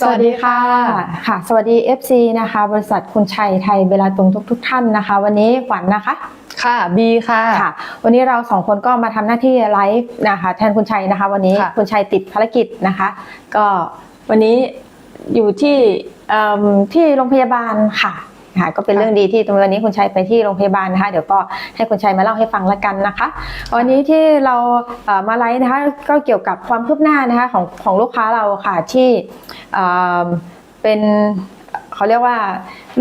สวัสดีค่ะ ค่ะ สวัสดี FC นะคะ บริษัทคุณชัยไทยเบลาตุงทุกทุกๆท่านนะคะ วันนี้ขวัญนะคะ ค่ะบีค่ะค่ะ วันนี้เราสองคนก็มาทำหน้าที่ไลฟ์นะคะ แทนคุณชัยนะคะ วันนี้ค่ะคุณชัยติดภารกิจนะคะ ก็วันนี้อยู่ที่เอิ่มที่โรงพยาบาลค่ะ ค่ะก็เป็นเรื่องดีที่ตรงวันนี้คุณชัยไปที่โรงพยาบาลนะคะ เดี๋ยวก็ให้คุณชัยมาเล่าให้ฟังละกันนะคะ วันนี้ที่เรามาไลฟ์นะคะก็เกี่ยวกับความคืบหน้านะคะของของลูกค้าเราค่ะที่เป็นเขาเรียกว่า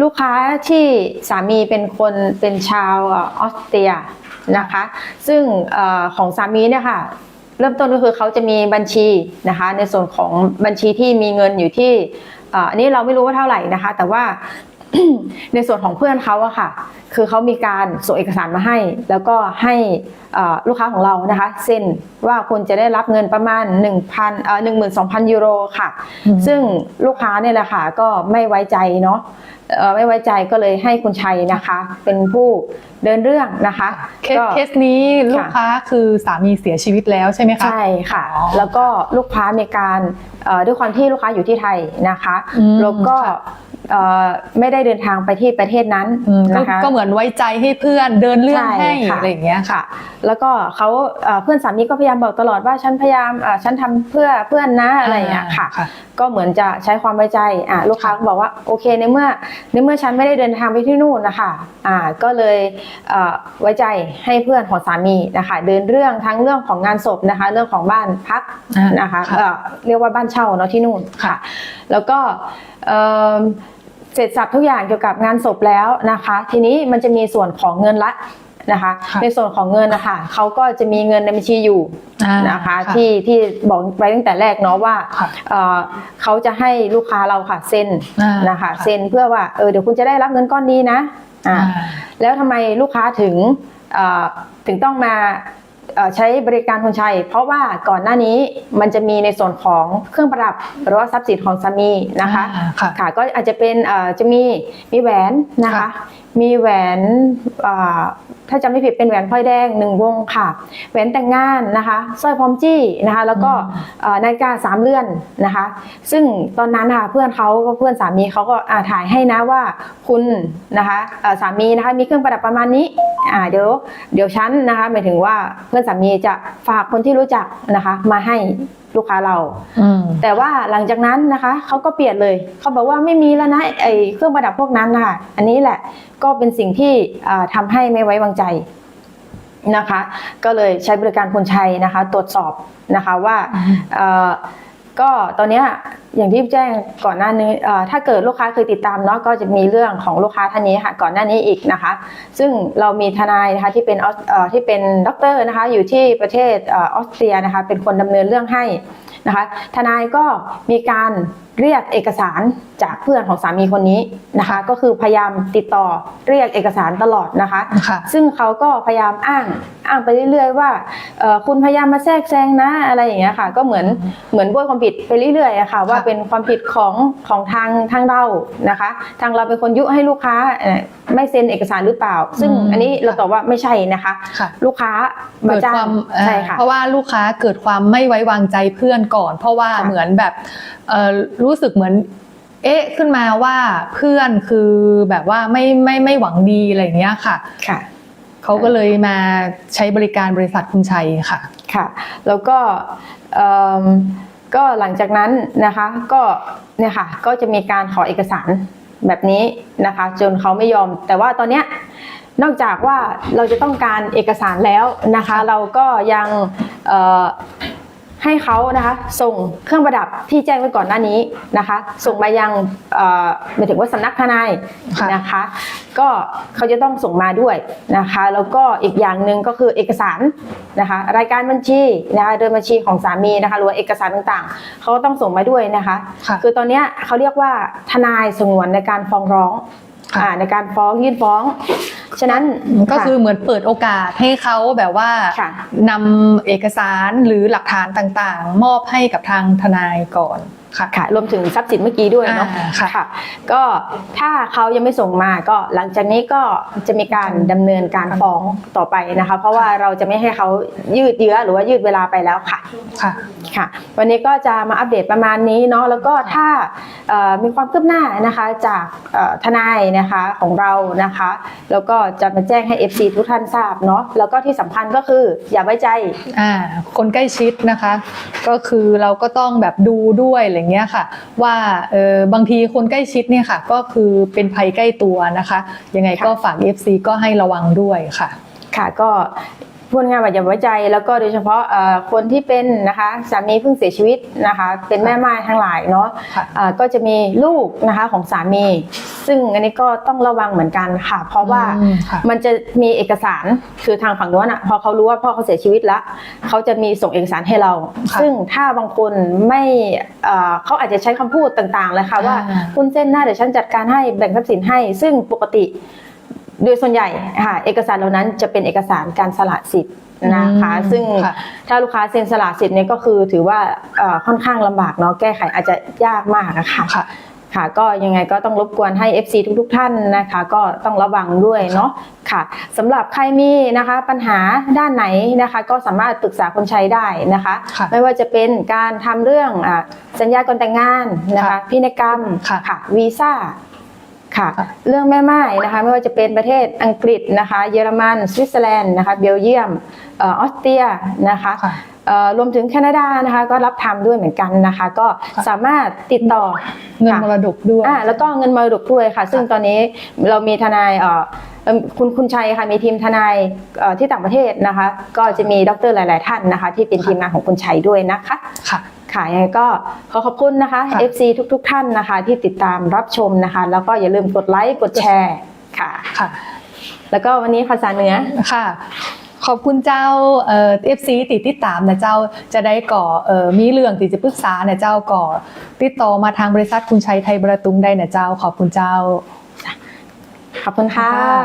ลูกค้าที่สามีเป็นคนเป็นชาวออสเตรียนะคะ ซึ่งอของสามีเนี่ยค่ะเริ่มต้นก็คือเขาจะมีบัญชีนะคะ ในส่วนของบัญชีที่มีเงินอยู่ที่อันนี้เราไม่รู้ว่าเท่าไหร่นะคะ แต่ว่า ในส่วนของเพื่อนเขาอะค่ะ คือเขามีการส่งเอกสารมาให้ แล้วก็ให้เอ่อลูกค้าของเรานะคะเซ็นว่าคุณจะได้รับเงินประมาณ 1,000เอ่อ12,000 ยูโรค่ะอืมซึ่งลูกค้าเนี่ยแหละค่ะก็ไม่ไว้ใจเนาะเอ่อไม่ไว้ใจก็เลยให้คุณชัยนะคะ เป็นผู้เดินเรื่องนะคะเคสก็เคสนี้ลูกค้าคือสามีเสียชีวิตแล้วใช่ไหมคะใช่ค่ะอ๋อแล้วก็ลูกค้ามีการเอ่อด้วยความที่ลูกค้าอยู่ที่ไทยนะคะอืมแล้วก็ค่ะเอ่อ ไม่ได้เดินทางไปที่ประเทศนั้นอืมก็นะคะก็เหมือนไว้ใจให้เพื่อนเดินเรื่องช่ให้ค่ะอะไรอย่างเงี้ยค่ะค่ะแล้วก็เขาเอ่อเพื่อนสามีก็พยายามบอกตลอดว่าฉันพยายามเอ่อฉันทำเพื่อเพื่อนนะอะไรอย่างเงี้ยค่ะค่ะก็เหมือนจะใช้ความไว้ใจอะลูกค้าก็บอกว่าโอเคในเมื่อในเมื่อฉันไม่ได้เดินทางไปที่นู่นนะคะอ่าก็เลยเอ่อไว้ใจให้เพื่อนของสามีนะคะเดินเรื่องทั้งเรื่องของงานศพนะคะ เรื่องของบ้านพักอ่านนะคะค่ะเอ่อเรียกว่าบ้านเช่าเนาะที่นู่นค่ะ แล้วก็เอิ่ม เสร็จสับทุกอย่างเกี่ยวกับงานศพแล้วนะคะ ทีนี้มันจะมีส่วนของเงินละนะคะค่ะในส่วนของเงินนะคะเขาก็จะมีเงินในบัญชีอยู่อ่านะคะ ที่ที่บอกไว้ตั้งแต่แรกเนาะว่าค่ะเอ่อเขาจะให้ลูกค้าเราค่ะเซ็นอ่านะคะค่ะเซ็นเพื่อว่าเออเดี๋ยวคุณจะได้รับเงินก้อนนี้นะอ่าอ่าแล้วทำไมลูกค้าถึงเอ่อถึงต้องมาเอ่อ ใช้บริการคนชัย เพราะว่าก่อนหน้านี้มันจะมีในส่วนของเครื่องประดับหรือว่าทรัพย์สินของสามีนะคะอ่าค่ะค่ะก็อาจจะเป็นเอ่อจะมีมีแหวนนะคะค่ะมีแหวนเอ่อ ถ้าจำไม่ผิดเป็นแหวนพลอยแดงหนึ่งวงค่ะแหวนแต่งงานนะคะสร้อยพร้อมจี้นะคะ แล้วก็เอ่อนาฬิกาสามเลื่อนนะคะ ซึ่งตอนนั้นค่ะเพื่อนเขาก็เพื่อนสามีเขาก็อ่าถ่ายให้นะว่าคุณนะคะเอ่อสามีนะคะมีเครื่องประดับประมาณนี้อ่าเดี๋ยวเดี๋ยวฉันนะคะหมายถึงว่าเพื่อนสามีจะฝากคนที่รู้จักนะคะมาให้ ลูกค้าเราอืมแต่ว่าหลังจากนั้นนะคะเขาก็เปลี่ยนเลยเขาบอกว่าไม่มีแล้วนะไอ้เครื่องประดับพวกนั้นนะคะอันนี้แหละก็เป็นสิ่งที่อ่าทำาให้ไม่ไว้วางใจนะคะ ก็เลยใช้บริการคนชัยนะคะ ตรวจสอบนะคะว่าอืมเอ่อ ก็ตอนเนี้ยอย่างที่แจ้งก่อนหน้านี้เอ่อถ้าเกิดลูกค้าเคยติดตามเนาะก็จะมีเรื่องของลูกค้าท่านนี้ค่ะก่อนหน้านี้อีกนะคะ ซึ่งเรามีทนายนะคะที่เป็นออสเอ่อที่เป็นด็อกเตอร์นะคะอยู่ที่ประเทศเออออสเตรียนะคะเป็นคนดำเนินเรื่องให้นะคะทนายก็มีการเรียกเอกสารจากเพื่อนของสามีคนนี้นะคะ ก็คือพยายามติดต่อเรียกเอกสารตลอดนะคะค่ะซึ่งเขาก็พยายามอ้างอ้างไปเรื่อยๆว่าเอ่อ คุณพยายามมาแทรกแซงนะอะไรอย่างเงี้ยค่ะ ก็เหมือนเหมือนโบยความผิดไปเรื่อยๆอะค่ะ ว่าเป็นความผิดของของทางทางเรานะคะ ทางเราเป็นคนยุให้ลูกค้าเอ่อไม่เซ็นเอกสารหรือเปล่า ซึ่งอืมอันนี้เราตอบว่าไม่ใช่นะคะค่ะลูกค้ามาเกิดจ้าควางมใช่ค่ะเพราะว่าลูกค้าเกิดความไม่ไว้วางใจเพื่อนก่อน เพราะว่าค่ะเหมือนแบบเอ่อรู้สึกเหมือนเอ๊ะขึ้นมาว่าเพื่อนคือแบบว่าไม่ไม่ไม่หวังดีอะไรอย่างเงี้ยค่ะค่ะ เขาก็เลยมาใช้บริการบริษัทคุณชัยค่ะ ค่ะ แล้วก็ก็หลังจากนั้นนะคะก็เนี่ยค่ะก็จะมีการขอเอกสารแบบนี้นะคะ จนเขาไม่ยอม แต่ว่าตอนเนี้ยนอกจากว่าเราจะต้องการเอกสารแล้วนะคะ เราก็ยัง ให้เขานะคะส่งเครื่องประดับที่แจ้งไว้ก่อนหน้านี้นะคะ ส่งมายังเอ่อหมายถึงว่าสำนักทนายค่ะนะคะ ก็เขาจะต้องส่งมาด้วยนะคะ แล้วก็อีกอย่างหนึ่งก็คือเอกสารนะคะ รายการบัญชีนะคะเดินบัญชีของสามีนะคะหรือว่าเอกสารต่างๆ เขาก็ต้องส่งมาด้วยนะคะค่ะคือตอนเนี้ยเขาเรียกว่าทนายสงวนในการฟ้องร้อง ค่ะ อ่าในการฟ้องยื่นฟ้อง ฉะนั้นก็ะ คือเหมือนเปิดโอกาสให้เขาแบบว่าค่ะ นำเอกสารหรือหลักฐานต่างๆ มอบให้กับทางทนายก่อน ค่ะค่ะรวมถึงทรัพย์สินเมื่อกี้ด้วยเนาะอ่าค่ะ ค่ะ ก็ถ้าเขายังไม่ส่งมาก็หลังจากนี้ก็จะมีการดำเนินการฟ้องต่อไปนะคะ เพราะว่าเราจะไม่ให้เขายืดเยื้อหรือว่ายืดเวลาไปแล้วค่ะ ค่ะ ค่ะวันนี้ก็จะมาอัปเดตประมาณนี้เนาะแล้วก็ถ้าเอ่อมีความคืบหน้านะคะจากเอ่อทนายนะคะของเรานะคะ แล้วก็จะมาแจ้งให้ FC ทุกท่านทราบเนาะแล้วก็ที่สำคัญก็คืออย่าไว้ใจ อ่าคนใกล้ชิดนะคะ ก็คือเราก็ต้องแบบดูด้วยอะไรเงี้ยค่ะ ว่าเออบางทีคนใกล้ชิดเนี่ยค่ะ ก็คือเป็นภัยใกล้ตัวนะคะ ยังไงก็ฝาก FC ก็ให้ระวังด้วยค่ะ ค่ะก็ พูดง่ายๆว่าอย่าไว้ใจ แล้วก็โดยเฉพาะเอ่อคนที่เป็นนะคะสามีเพิ่งเสียชีวิตนะคะเป็นแม่ไม้ทั้งหลายเนาะค่ะอ่าก็จะมีลูกนะคะของสามี ซึ่งอันนี้ก็ต้องระวังเหมือนกันค่ะ เพราะว่าอืมค่ะมันจะมีเอกสารคือทางฝั่งโน้นอะพอเขารู้ว่าพ่อเขาเสียชีวิตแล้วเขาจะมีส่งเอกสารให้เราค่ะซึ่งถ้าบางคนไม่เอ่อเขาอาจจะใช้คำพูดต่างๆเลยค่ะว่าอ่าคุณเส้นหน้าเดี๋ยวฉันจัดการให้แบ่งทรัพย์สินให้ ซึ่งปกติ โดยส่วนใหญ่ค่ะเอกสารเหล่านั้นจะเป็นเอกสารการสละสิทธิ์นะคะอืมซึ่งค่ะถ้าลูกค้าเซ็นสละสิทธิ์เนี่ยก็คือถือว่าเอ่อค่อนข้างลำบากเนาะแก้ไขอาจจะยากมากนะคะค่ะค่ะก็ยังไงก็ต้องรบกวนให้ FC ทุกๆ ท่านนะคะ ก็ต้องระวังด้วยเนาะค่ะสำหรับใครมีนะคะปัญหาด้านไหนนะคะ ก็สามารถปรึกษาคนใช้ได้นะคะค่ะไม่ว่าจะเป็นการทำเรื่องอะสัญญาก่อนแต่งงานนะคะค่ะพินัยกรรมค่ะค่ะวีซ่า ค่ะค่ะ เรื่องแม่ไม้นะคะไม่ว่าจะเป็นประเทศอังกฤษนะคะ เยอรมันสวิตเซอร์แลนด์นะคะเบลเยียมเออออสเตรียนะคะค่ะเอ่อรวมถึงแคนาดานะคะก็รับทำด้วยเหมือนกันนะคะ ก็ค่ะสามารถติดต่อเงินค่ะมรดกด้วยอ่าแล้วก็เงินมรดกด้วยค่ะ ซึ่งตอนนี้เรามีทนายเอ่อเอิ่มคุณคุณชัยค่ะมีทีมทนายเอ่อที่ต่างประเทศนะคะ ก็จะมีดรหลาย ๆ ท่านนะคะ ที่เป็นค่ะทีมงานของคุณชัยด้วยนะคะค่ะ ค่ะยังไงก็ขอขอบคุณนะคะค่ะ FC ทุก ๆ ท่านนะคะ ที่ติดตามรับชมนะคะ แล้วก็อย่าลืมกดไลค์กดแชร์ค่ะ ค่ะ แล้วก็วันนี้ภาษาเหนือ ค่ะ ขอบคุณเจ้าเอ่อฟซีติดติดตามนะเจ้าจะได้ก่อเอ่อมีเรื่องที่จะปรึกษานะเจ้าก่อติดต่อมาทางบริษัทคุณชัยไทยบรตุงได้นะเจ้า ขอบคุณเจ้า ขอบคุณค่ะค่ะ